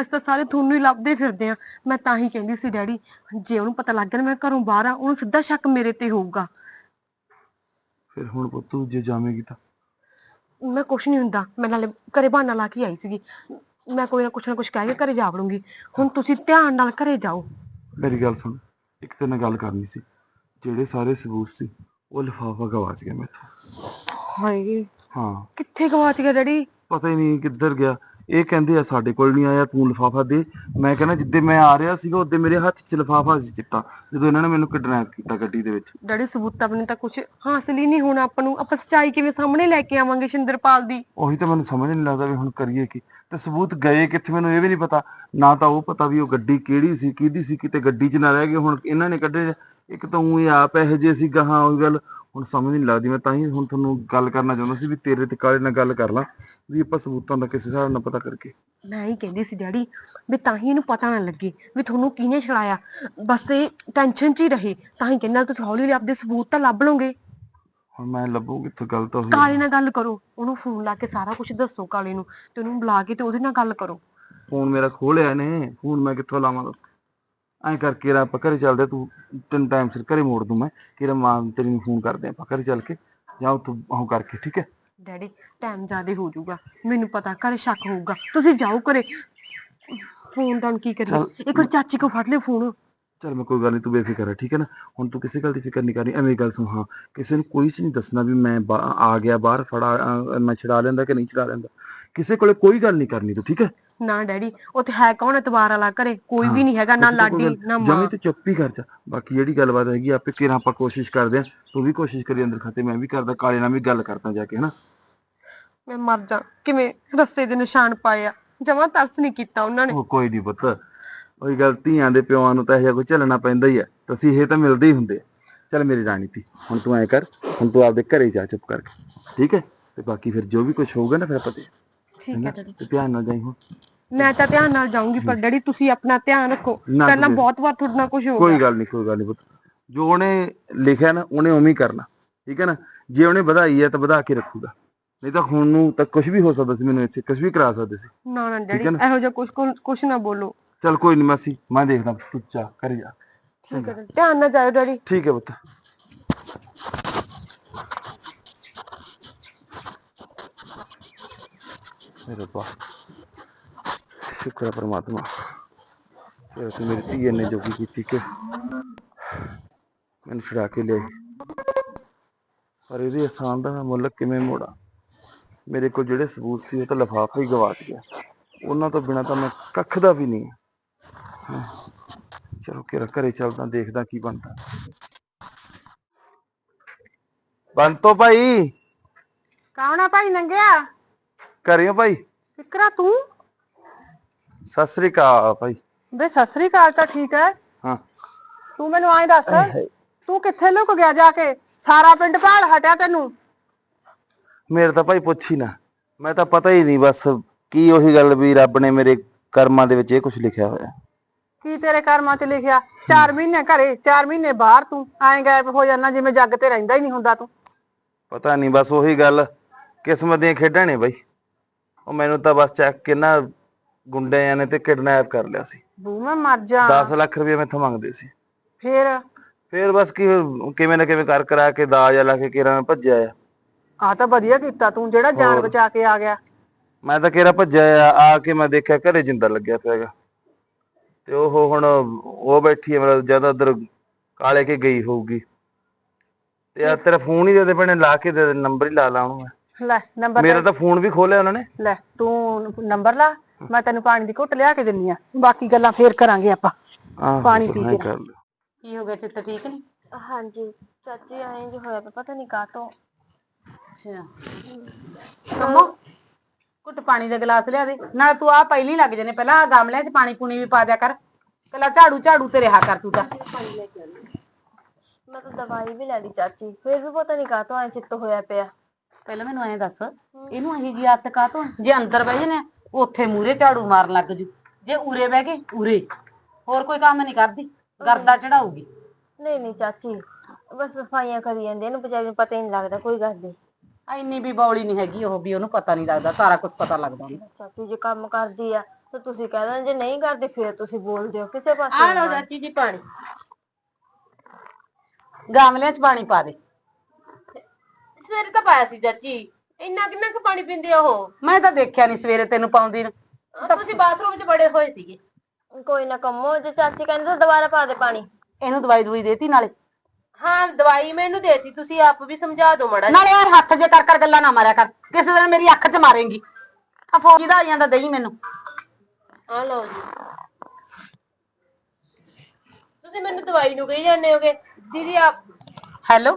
ਅੱਜ ਤਾਂ ਸਾਰੇ ਤੁਹਾਨੂੰ ਹੀ ਲੱਭਦੇ ਫਿਰਦੇ ਆ ਮੈਂ ਤਾਂ ਹੀ ਕਹਿੰਦੀ ਸੀ ਡੈਡੀ ਜੇ ਉਹਨੂੰ ਪਤਾ ਲੱਗ ਗਿਆ ਨਾ ਮੈਂ ਘਰੋਂ ਬਾਹਰ ਆ ਉਹਨੂੰ ਸਿੱਧਾ ਸ਼ੱਕ ਮੇਰੇ ਤੇ ਹੋਊਗਾ। ਫਿਰ ਹੁਣ ਪੁੱਤ ਤੂੰ ਜੇ ਜਾਵੇਂਗੀ ਤਾਂ। ਮੈਂ ਕੁਛ ਨਹੀਂ ਹੁੰਦਾ। ਮੈਂ ਨਾਲੇ ਘਰੇ ਬਹਾਨਾ ਲਾ ਕੇ ਆਈ ਸੀਗੀ। ਮੈਂ ਕੋਈ ਨਾ ਕੁਛ ਨਾ ਕੁਛ ਕਹਿ ਕੇ ਘਰੇ ਜਾ ਵੜੂੰਗੀ। ਹੁਣ ਤੁਸੀਂ ਧਿਆਨ ਨਾਲ ਘਰੇ ਜਾਓ। ਮੇਰੀ ਗੱਲ ਸੁਣ। ਇੱਕ ਤੇ ਨਾਲ ਗੱਲ ਕਰਨੀ ਸੀ। ਜਿਹੜੇ ਸਾਰੇ ਸਬੂਤ ਸੀ ਉਹ ਲਿਫਾਫਾ ਗਵਾਚ ਗਿਆ ਮੈਥੋਂ। ਹਾਏ। ਹਾਂ। ਕਿੱਥੇ ਗਵਾਚ ਗਿਆ ਡੈਡੀ? ਪਤਾ ਹੀ ਨਹੀਂ ਕਿੱਧਰ ਗਿਆ। ਇਹ ਕਹਿੰਦੇ ਆ ਸਾਡੇ ਕੋਲ ਨਹੀਂ ਆਇਆ ਤੂੰ ਲਿਫਾਫਾ ਦੇ। ਮੈਂ ਕਹਿੰਦਾ ਜਿੱਦੇ ਮੈਂ ਆ ਰਿਹਾ ਸੀਗਾ ਉਹਦੇ ਮੇਰੇ ਹੱਥ 'ਚ ਲਿਫਾਫਾ ਸੀ ਚਿੱਟਾ ਜਦੋਂ ਇਹਨਾਂ ਨੇ ਮੈਨੂੰ ਕਿਡਨੈਪ ਕੀਤਾ ਗੱਡੀ ਦੇ ਵਿੱਚ। ਡੈਡੀ ਸਬੂਤ ਆਪਣੇ ਤਾਂ ਕੁਝ ਹਾਸਲ ਹੀ ਨਹੀਂ ਹੋਣਾ ਆਪਾਂ ਨੂੰ। ਆਪਾਂ ਸੱਚਾਈ ਕਿਵੇਂ ਸਾਹਮਣੇ ਲੈ ਕੇ ਆਵਾਂਗੇ ਸ਼ਿੰਦਰਪਾਲ ਦੀ? ਉਹੀ ਤਾਂ ਮੈਨੂੰ ਸਮਝ ਨਹੀਂ ਲੱਗਦਾ ਵੀ ਹੁਣ ਕਰੀਏ ਕੀ। ਤੇ ਸਬੂਤ ਗਏ ਕਿੱਥੇ ਮੈਨੂੰ ਇਹ ਵੀ ਨਹੀਂ ਪਤਾ। ਨਾ ਤਾਂ ਉਹ ਪਤਾ ਵੀ ਉਹ ਗੱਡੀ ਕਿਹੜੀ ਸੀ ਕਿਹਦੀ ਸੀ ਕਿਤੇ ਗੱਡੀ 'ਚ ਨਾ ਰਹਿ ਗਏ। ਹੁਣ ਇਹਨਾਂ ਨੇ ਕੱਢੇ ਇੱਕ ਤਾਂ ਉਹ ਆਪ ਇਹੋ ਜਿਹੇ ਸੀ ਗਾਹਾਂ ਉਹੀ ਗੱਲ ਹੁਣ ਸਮਝ ਨਹੀਂ ਲੱਗਦੀ ਮੈਂ ਤਾਂ ਹੀ ਹੁਣ ਤੁਹਾਨੂੰ ਗੱਲ ਕਰਨਾ ਚਾਹੁੰਦਾ ਸੀ ਵੀ ਤੇਰੇ ਤੇ ਕਾਲੇ ਨਾਲ ਗੱਲ ਕਰ ਲਾਂ ਵੀ ਆਪਾਂ ਸਬੂਤਾਂ ਦਾ ਕਿਸੇ ਹਿਸਾਬ ਨਾਲ ਪਤਾ ਕਰਕੇ। ਮੈਂ ਹੀ ਕਹਿੰਦੀ ਸੀ ਡੈਡੀ ਵੀ ਤਾਂ ਹੀ ਇਹਨੂੰ ਪਤਾ ਨਾ ਲੱਗੇ ਵੀ ਤੁਹਾਨੂੰ ਕਿਹਨੇ ਛੜਾਇਆ ਬਸ ਇਹ ਟੈਨਸ਼ਨ 'ਚ ਹੀ ਰਹੇ ਤਾਂ ਹੀ ਕਹਿੰਦਾ ਤੁਸੀਂ ਹੌਲੀ ਹੌਲੀ ਆਪਦੇ ਸਬੂਤ ਤਾਂ ਲੱਭ ਲਓਗੇ। ਹੁਣ ਮੈਂ ਲੱਭੂ ਕਿੱਥੋਂ ਗੱਲ ਤਾਂ ਹੋਈ ਕਾਲੇ ਨਾਲ ਗੱਲ ਕਰੋ? ਉਹਨੂੰ ਫੋਨ ਲਾ ਕੇ ਸਾਰਾ ਕੁਝ ਦੱਸੋ ਕਾਲੇ ਨੂੰ ਤੇ ਉਹਨੂੰ ਬੁਲਾ ਕੇ ਤੇ ਉਹਦੇ ਨਾਲ ਗੱਲ ਕਰੋ। ਫੋਨ ਮੇਰਾ ਖੋਲਿਆ ਨੇ ਫੋਨ ਮੈਂ ਕਿੱਥੋਂ ਲਾਵਾਂ ਦੱਸ। ਐਂ ਕਰਕੇ ਰਾ ਆਪਾਂ ਘਰੇ ਚੱਲਦੇ ਆ, ਤੂੰ ਤਿੰਨ ਟਾਈਮ ਸਿਰ ਘਰੇ ਮੋੜ ਦੂੰ ਮੈਂ ਕਿਰਾ ਮਾਂ ਤੇਰੀ ਨੂੰ ਫੋਨ ਕਰਦੇ ਆ ਆਪਾਂ ਘਰੇ ਚੱਲ ਕੇ ਜਾਂ ਤੂੰ ਆਹ ਕਰਕੇ ਠੀਕ ਹੈ? ਡੈਡੀ ਟਾਈਮ ਜ਼ਿਆਦੇ ਹੋ ਜਾਊਗਾ ਮੈਨੂੰ ਪਤਾ ਘਰੇ ਸ਼ੱਕ ਹੋਊਗਾ ਤੁਸੀਂ ਜਾਓ ਘਰੇ। ਫੋਨ ਤਾਂ ਕੀ ਕਰੀਏ? ਚੱਲ। ਇੱਕ ਵਾਰ ਚਾਚੀ ਕੋ ਫੜ ਲਿਓ ਫੋਨ ਚੱਲ ਮੈਂ ਕੋਈ ਗੱਲ ਨਹੀਂ ਤੂੰ ਬੇਫਿਕਰ ਹੈ ਠੀਕ ਹੈ ਨਾ? ਹੁਣ ਤੂੰ ਕਿਸੇ ਗੱਲ ਦੀ ਫਿਕਰ ਨਹੀਂ ਕਰਨੀ ਐਵੇਂ ਗੱਲ ਸੁਣ ਹਾਂ ਕਿਸੇ ਨੂੰ ਕੋਈ ਚੀਜ਼ ਨਹੀਂ ਦੱਸਣਾ ਵੀ ਮੈਂ ਬਾ- ਆ ਗਿਆ ਬਾਹਰ ਫੜਾ ਅਹ, ਮੈਂ ਛਡਾ ਲੈਂਦਾ ਕਿ ਨਹੀਂ ਛਡਾ ਲੈਂਦਾ। ਕਿਸੇ ਕੋਲੇ ਕੋਈ ਗੱਲ ਨਹੀਂ ਕਰਨੀ ਤੂੰ ਠੀਕ ਹੈ? ਨਾ ਡੈਡੀ ਉੱਥੇ ਹੈ ਕੌਣ ਇਤਵਾਰ ਵਾਲਾ ਘਰੇ? ਕੋਈ ਵੀ ਨਹੀਂ ਹੈਗਾ ਨਾ ਲਾਡੀ ਨਾ ਮਾਂ। ਜਮੀ ਤੇ ਚੁੱਪ ਹੀ ਕਰ ਜਾ। ਬਾਕੀ ਜਿਹੜੀ ਗੱਲਬਾਤ ਹੈਗੀ ਆਪੇ ਕਿਰਾਂ ਆਪਾਂ ਕੋਸ਼ਿਸ਼ ਕਰਦੇ ਆ ਤੂੰ ਵੀ ਕੋਸ਼ਿਸ਼ ਕਰੀ ਅੰਦਰ ਖਾਤੇ ਮੈਂ ਵੀ ਕਰਦਾ ਕਾਲੇ ਨਾਲ ਵੀ ਗੱਲ ਕਰਦਾ ਜਾ ਕੇ ਹਨਾ? ਮੈਂ ਮਰ ਜਾ। ਕਿਵੇਂ ਰਸਤੇ ਦੇ ਨਿਸ਼ਾਨ ਪਾਏ ਆ? ਜਮਾ ਤਰਸ ਨਹੀਂ ਕੀਤਾ ਉਹਨਾਂ ਨੇ। ਉਹ ਕੋਈ ਨਹੀਂ ਪੁੱਤ। ਉਹੀ ਗੱਲ ਧੀਆਂ ਦੇ ਪਿਓਾਂ ਨੂੰ ਤਾਂ ਇਹੋ ਜਿਹਾ ਕੁਝ ਝੱਲਣਾ ਪੈਂਦਾ ਹੀ ਆ। ਤਸੀਂ ਇਹ ਤਾਂ ਮਿਲਦੇ ਹੀ ਹੁੰਦੇ ਆ। ਚੱਲ ਮੇਰੀ ਰਾਣੀ ਤੀ ਹੁਣ ਤੂੰ ਐ ਕਰ ਹੁਣ ਤੂੰ ਆਪਦੇ ਘਰੇ ਜਾ ਚੁੱਪ ਕਰਕੇ। ਠੀਕ ਹੈ? ਤੇ ਬਾਕੀ ਫਿਰ ਜੋ ਵੀ ਕੁਝ ਹੋਊਗਾ ਨਾ ਫਿਰ ਆਪਾਂ ਤੇ ਠੀਕ ਹੈ ਤੇ ਧਿਆਨ ਨਾਲ ਜਾਈ ਹੁਣ। ਮੈਂ ਤਾਂ ਧਿਆਨ ਨਾਲ ਜਾਊਂਗੀ ਪਰ ਡੈਡੀ ਤੁਸੀਂ ਆਪਣਾ ਧਿਆਨ ਰੱਖੋ। ਨਾ ਪਹਿਲਾਂ ਤੁਸੀਂ- ਬਹੁਤ ਵਾਰ ਤੁਹਾਡੇ ਨਾਲ ਕੁਝ ਹੋ ਕੋਈ ਗਿਆ। ਗੱਲ ਨਹੀਂ ਕੋਈ ਗੱਲ ਨਹੀਂ ਪੁੱਤ। ਜੋ ਉਹਨੇ ਲਿਖਿਆ ਨਾ ਉਹਨੇ ਉਵੇਂ ਹੀ ਕਰਨਾ। ਠੀਕ ਹੈ ਨਾ? ਜੇ ਉਹਨੇ ਵਧਾਈ ਹੈ ਤਾਂ ਵਧਾ ਕੇ ਰੱਖੂਗਾ। ਨਹੀਂ ਤਾਂ ਹੁਣ ਨੂੰ ਤਾਂ ਕੁਝ ਵੀ ਹੋ ਸਕਦਾ ਸੀ ਮੈਨੂੰ ਇੱਥੇ ਕੁਝ ਵੀ ਕਰਾ ਸਕਦੇ ਸੀ। ਨਾ ਨਾ ਡੈਡੀ ਹੈ ਨਾ? ਇਹੋ ਜਿਹਾ ਕੁਝ ਕੁਝ ਨਾ ਬੋਲੋ। ਚੱਲ ਕੋਈ ਨਹੀਂ ਮਾਸੀ ਮੈਂ ਦੇਖਦਾ ਤੂੰ ਜਾ ਘਰੇ ਜਾ। ਠੀਕ ਹੈ ਧਿਆਨ ਨਾਲ ਜਾਇਓ ਡੈਡੀ। ਠੀਕ ਹੈ ਪੁੱਤ। ਮੇਰੇ ਰੱਬਾ ਸ਼ੁਕਰ ਹੈ ਪਰਮਾਤਮਾ। ਕਿ ਤੂੰ ਮੇਰੀ ਧੀ ਨੇ ਜੋਗੀ ਕੀਤੀ ਕਿ ਮੈਨੂੰ ਛੁਡਾ ਕੇ ਲਿਆਈ। ਪਰ ਇਹਦੇ ਆਸਾਨ ਦਾ ਮੈਂ ਮੁੱਲ ਕਿਵੇਂ ਮੋੜਾਂ? ਮੇਰੇ ਕੋਲ ਜਿਹੜੇ ਸਬੂਤ ਸੀ ਉਹ ਤਾਂ ਲਿਫਾਫਾ ਹੀ ਗਵਾਚ ਗਿਆ ਉਹਨਾਂ ਤੋਂ ਬਿਨਾ ਤਾਂ ਮੈਂ ਕੱਖ ਦਾ ਵੀ ਨਹੀਂ। ਚਲੋ ਕਿਰਾ ਘਰੇ ਚੱਲਦਾ ਦੇਖਦਾ ਕੀ ਬਣਦਾ। ਬੰਤੋ ਭਾਈ। ਕੌਣ ਆ ਭਾਈ ਨੰਗਿਆ? ਕਰਿਓ ਭਾਈ। ਫਿਕਰਾ ਤੂੰ? ਸਤਿ ਸ੍ਰੀ ਅਕਾਲ ਭਾਈ। ਬੇ ਸਤਿ ਸ੍ਰੀ ਅਕਾਲ ਤਾਂ ਠੀਕ ਹੈ ਹਾਂ। ਤੂੰ ਮੈਨੂੰ ਐਂ ਦੱਸ ਤੂੰ ਕਿੱਥੇ ਲੁਕ ਗਿਆ ਜਾ ਕੇ? ਸਾਰਾ ਪਿੰਡ ਭਾਲ ਹਟਿਆ ਤੈਨੂੰ? ਮੇਰੇ ਤਾਂ ਭਾਈ ਪੁੱਛ ਹੀ ਨਾ। ਮੈਂ ਤਾਂ ਪਤਾ ਹੀ ਨਹੀਂ ਬਸ ਕੀ ਉਹੀ ਗੱਲ ਵੀ ਰੱਬ ਨੇ ਮੇਰੇ ਕਰਮਾਂ ਦੇ ਵਿੱਚ ਇਹ ਕੁਝ ਲਿਖਿਆ ਹੋਇਆ। ਕੀ ਤੇਰੇ ਕਰਮਾਂ 'ਚ ਲਿਖਿਆ? 4 ਮਹੀਨੇ ਘਰੇ 4 ਮਹੀਨੇ ਬਾਹਰ ਤੂੰ। ਐਂ ਗਾਇਬ ਹੋ ਜਾਂਦਾ ਜਿਵੇਂ ਜੱਗ ਤੇ ਰਹਿੰਦਾ ਹੀ ਨਹੀਂ ਹੁੰਦਾ ਤੂੰ। ਪਤਾ ਨਹੀਂ ਬਸ ਉਹੀ ਗੱਲ। ਕਿਸਮਤ ਦੀਆਂ ਖੇਡਾਂ ਨੇ ਬਾਈ ਉਹ ਮੈਨੂੰ ਤਾਂ ਬਸ ਚੱਕ ਕੇ ਨਾ ਗੁੰਡਿਆਂ ਨੇ ਤੇ ਕਿਡਨੈਪ ਕਰ ਲਿਆ ਸੀ। ਬੂ ਮੈਂ ਮਰ ਜਾ। 10 ਲੱਖ ਰੁਪਏ ਮੈਥੋਂ ਮੰਗਦੇ ਸੀ। ਫੇਰ? ਫੇਰ ਬਸ ਕੀ ਕਿਵੇਂ ਨਾ ਕਿਵੇਂ ਕਰ ਕਰਾ ਕੇ ਦਾਜ ਲਾ ਕੇ ਕਿਰਾਂ ਮੈਂ ਭੱਜਿਆ ਆ। ਆ ਤਾਂ ਵਧੀਆ ਕੀਤਾ ਤੂੰ ਜਿਹੜਾ ਜਾਨ। ਬਚਾ ਕੇ ਆ ਗਿਆ। ਮੈਂ ਤਾਂ ਕਿਹੜਾ ਭੱਜਿਆ ਆ ਆ ਕੇ ਮੈਂ ਦੇਖਿਆ ਘਰੇ ਜਿੰਦਾ ਲੱਗਿਆ ਪਿਆ ਹੈਗਾ। ਤੇ ਉਹ ਹੁਣ ਉਹ ਬੈਠੀ ਹੈ ਮਤਲਬ ਜ਼ਿਆਦਾ ਉਧਰ ਕਾਲੇ ਕੇ ਗਈ ਹੋਊਗੀ। ਤੇ ਆ ਤੇਰਾ ਫੋਨ ਹੀ ਦੇ ਦੇ ਭੈਣੇ ਲਾ ਕੇ ਦੇ ਨੰਬਰ ਹੀ ਲਾ ਲਾ ਉਹਨੂੰ। ਲੈ ਨੰਬਰ ਮੇਰਾ ਤਾਂ ਫੋਨ ਵੀ ਖੋਲਿਆ ਉਹਨਾਂ ਨੇ। ਲੈ ਤੂੰ ਨੰਬਰ ਲਾ। ਮੈਂ ਤੈਨੂੰ ਪਾਣੀ ਦੀ ਘੁੱਟ ਲਿਆ ਕੇ ਦਿੰਨੀ ਆ। ਬਾਕੀ ਗੱਲਾਂ ਫੇਰ ਕਰਾਂਗੇ ਆਪਾਂ। ਆਹ ਪਾਣੀ ਪੀ ਕੇ ਕਰ ਲਿਓ। ਕੀ ਹੋ ਗਿਆ ਚਿੱਤ ਠੀਕ ਨਹੀਂ ਹਾਂਜੀ ਚਾਚੀ ਆਏ ਜੋ ਹੋਇਆ ਪਤਾ ਨਹੀਂ ਕਾਤੋਂ ਅੱਛਾ। ਕੰਮੋ ਘੁੱਟ ਪਾਣੀ ਦਾ ਗਲਾਸ ਲਿਆ ਦੇ। ਨਾਲ ਤੂੰ ਆ ਪਹਿਲੀ ਲੱਗ ਜਾਨੇ ਪਹਿਲਾਂ ਆਹ ਗਮਲਿਆਂ 'ਚ ਪਾਣੀ ਪੂਣੀ ਵੀ ਪਾ ਦਿਆ ਕਰ। ਕੱਲਾ ਝਾੜੂ ਝਾੜੂ ਤੇ ਰਿਹਾ ਕਰ ਤੂੰ ਤਾਂ। ਮੈਂ ਤਾਂ ਦਵਾਈ ਵੀ ਲੈ ਲਈ ਚਾਚੀ ਫਿਰ ਵੀ ਪਤਾ ਨਹੀਂ ਕਾਹਤੋਂ ਐ ਚਿੱਤ ਹੋਇਆ ਪਿਆ। ਪਹਿਲਾਂ ਮੈਨੂੰ ਐਂ ਦੱਸ ਇਹਨੂੰ ਇਹੀ ਜੀ ਆਦਤ ਕਾਹਤੋਂ? ਜੇ ਅੰਦਰ ਬਹਿ ਜਨੇ ਉੱਥੇ ਮੂਰੇ ਝਾੜੂ ਮਾਰਨ ਲੱਗ ਜੂ। ਜੇ ਉਰੇ ਬਹਿ ਗਏ ਉਰੇ। ਹੋਰ ਕੋਈ ਕੰਮ ਨਹੀਂ ਕਰਦੀ। ਗਰਦਾ ਚੜਾਊਗੀ। ਨਹੀਂ ਨਹੀਂ ਚਾਚੀ। ਬਸ ਸਫਾਈਆਂ ਕਰੀ ਜਾਂਦੇ ਇਹਨੂੰ ਵਿਚਾਰੀ ਨੂੰ ਪਤਾ ਹੀ ਨਹੀਂ ਲੱਗਦਾ ਕੋਈ ਗੱਲ ਨਹੀਂ। ਐਨੀ ਵੀ ਬੌਲੀ ਨਹੀਂ ਹੈਗੀ ਉਹ ਵੀ ਉਹਨੂੰ ਪਤਾ ਨਹੀਂ ਲੱਗਦਾ ਸਾਰਾ ਕੁਝ ਪਤਾ ਲੱਗਦਾ ਉਹਨੂੰ ਚਾਚੀ ਜੇ ਕੰਮ ਕਰਦੀ ਆ ਤਾਂ ਤੁਸੀਂ ਕਹਿ ਦਿੰਦੇ ਜੇ ਨਹੀਂ ਕਰਦੇ ਫਿਰ ਤੁਸੀਂ ਬੋਲਦੇ ਹੋ ਕਿਸੇ ਪਾਸੇ ਆ ਲਓ ਚਾਚੀ ਜੀ ਪਾਣੀ। ਗਾਮਲਿਆਂ 'ਚ ਪਾਣੀ ਪਾ ਦੇ। ਸਵੇਰੇ ਤਾਂ ਪਾਇਆ ਸੀ ਚਾਚੀ। ਇੰਨਾ ਕਿੰਨਾ ਕੁ ਪਾਣੀ ਪੀਂਦੇ ਆ ਉਹ? ਮੈਂ ਤਾਂ ਦੇਖਿਆ ਨਹੀਂ ਸਵੇਰੇ ਤੈਨੂੰ ਪਾਉਂਦੀ ਨੂੰ। ਤੁਸੀਂ ਬਾਥਰੂਮ 'ਚ ਬੜੇ ਹੋਏ ਸੀਗੇ। ਕੋਈ ਨਾ ਕੰਮੋ ਜੇ ਚਾਚੀ ਕਹਿੰਦੇ ਤਾਂ ਦੁਬਾਰਾ ਪਾ ਦੇ ਪਾਣੀ। ਇਹਨੂੰ ਦਵਾਈ ਦਵਾਈ ਦੇਤੀ ਨਾਲੇ? ਹਾਂ ਦਵਾਈ ਮੈਨੂੰ ਦੇਤੀ ਤੁਸੀਂ ਆਪ ਵੀ ਸਮਝਾ ਦਿਓ ਮੜਾ ਨਾਲੇ ਯਾਰ ਹੱਥ ਜੇ ਕਰ ਕਰ ਗੱਲਾਂ ਨਾ ਮਾਰਿਆ ਕਰ ਕਿਸੇ ਦਿਨ ਮੇਰੀ ਅੱਖ 'ਚ ਮਾਰੇਂਗੀ। ਆ ਫੌਜੀ ਦਾ ਆਈਆਂ ਦਾ ਦਈ ਮੈਨੂੰ। ਆ ਲਓ ਜੀ। ਤੁਸੀਂ ਮੈਨੂੰ ਦਵਾਈ ਨੂੰ ਕਹੀ ਜਾਂਦੇ ਹੋਗੇ? ਦੀਦੀ ਆਪ ਹੈਲੋ?